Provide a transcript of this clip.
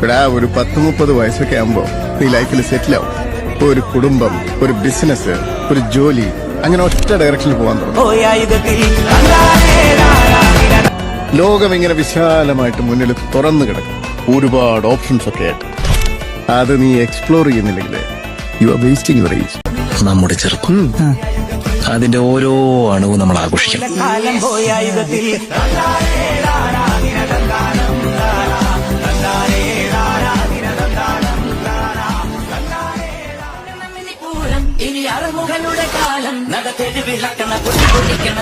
ഇവിടെ ഒരു പത്ത് മുപ്പത് വയസ്സൊക്കെ ആകുമ്പോ നീ ലൈഫിൽ സെറ്റിൽ ആവും ഒരു കുടുംബം ഒരു ബിസിനസ് ഒരു ജോലി അങ്ങനെ ഒറ്റ ഡയറക്ഷനിൽ പോകാൻ തുടങ്ങും. ലോകം ഇങ്ങനെ വിശാലമായിട്ട് മുന്നിൽ തുറന്നു കിടക്കും. ഒരുപാട് ഓപ്ഷൻസ് ഒക്കെ ആയിട്ട്. അത് നീ എക്സ്പ്ലോർ ചെയ്യുന്നില്ലെങ്കിൽ you are wasting your age നമ്മുടെ ചെറുപ്പം. അതിന്റെ ഓരോ അണുവും നമ്മൾ ആഘോഷിക്കണം. ഇനി അറുമുഖനുടെ കാലം നടത്തേത് വിളക്കണ കുട്ടി കുടിക്കണ